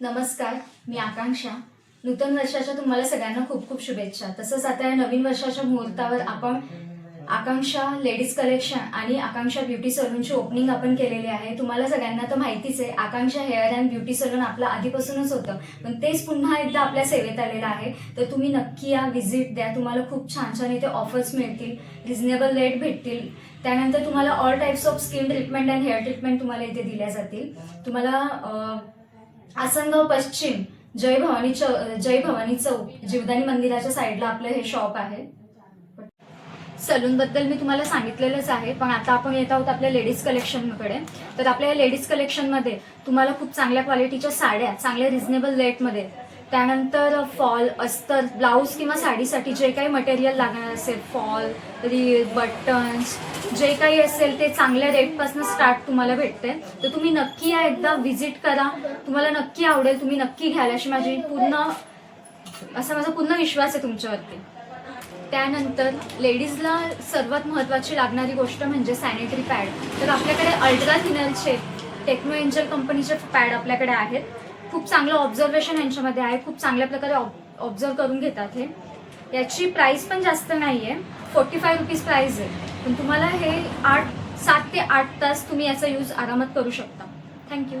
नमस्कार मी आकांक्षा. नूतन वर्षाच्या तुम्हाला सगळ्यांना खूप खूप शुभेच्छा. तसंच आता या नवीन वर्षाच्या मुहूर्तावर आपण आकांक्षा लेडीज कलेक्शन आणि आकांक्षा ब्युटी सलूनची ओपनिंग आपण केलेली आहे. तुम्हाला सगळ्यांना तर माहितीच आहे Akanksha hair and beauty salon आपलं आधीपासूनच होतं. पण तेच पुन्हा एकदा आपल्या सेवेत आलेलं आहे. तर तुम्ही नक्की या व्हिजिट द्या. तुम्हाला खूप छान छान इथे ऑफर्स मिळतील रिझनेबल रेट भेटतील. त्यानंतर तुम्हाला all types of skin treatment and hair treatment तुम्हाला इथे दिल्या जातील. तुम्हाला आसनगाव पश्चिम जय भवानी चौ जय भवानी चौक जीवदानी मंदिराच्या साईडला आपलं हे शॉप आहे. सलून बद्दल मी तुम्हाला सांगितलेलंच आहे पण आता आपण येत आहोत आपल्या लेडीज कलेक्शनकडे. तर आपल्या लेडीज कलेक्शनमध्ये तुम्हाला खूप चांगल्या क्वालिटीच्या साड्या चांगल्या रिझनेबल रेटमध्ये त्यानंतर फॉल अस्तर ब्लाऊज किंवा साडीसाठी जे काही मटेरियल लागणार असेल फॉल रील बटन्स जे काही असेल ते चांगल्या रेटपासून स्टार्ट तुम्हाला भेटते तर तुम्ही नक्की या एकदा व्हिजिट करा. तुम्हाला नक्की आवडेल तुम्ही नक्की घ्याल अशी माझी पूर्ण असा माझा पूर्ण विश्वास आहे तुमच्यावरती. त्यानंतर लेडीजला सर्वात महत्त्वाची लागणारी गोष्ट म्हणजे सॅनिटरी पॅड तर आपल्याकडे अल्ट्रा थिनरचे टेक्नो एंजल कंपनीचे पॅड आपल्याकडे आहेत. खूप चांगलं ऑब्झर्वेशन यांच्यामध्ये आहे. खूप चांगल्या प्रकारे ऑब्झर्व करून घेतात हे. याची प्राईस पण जास्त नाही आहे फोर्टी फाय रुपीज प्राईस आहे. पण तुम्हाला हे आठ सात ते आठ तास तुम्ही याचा यूज आरामात करू शकता. थँक्यू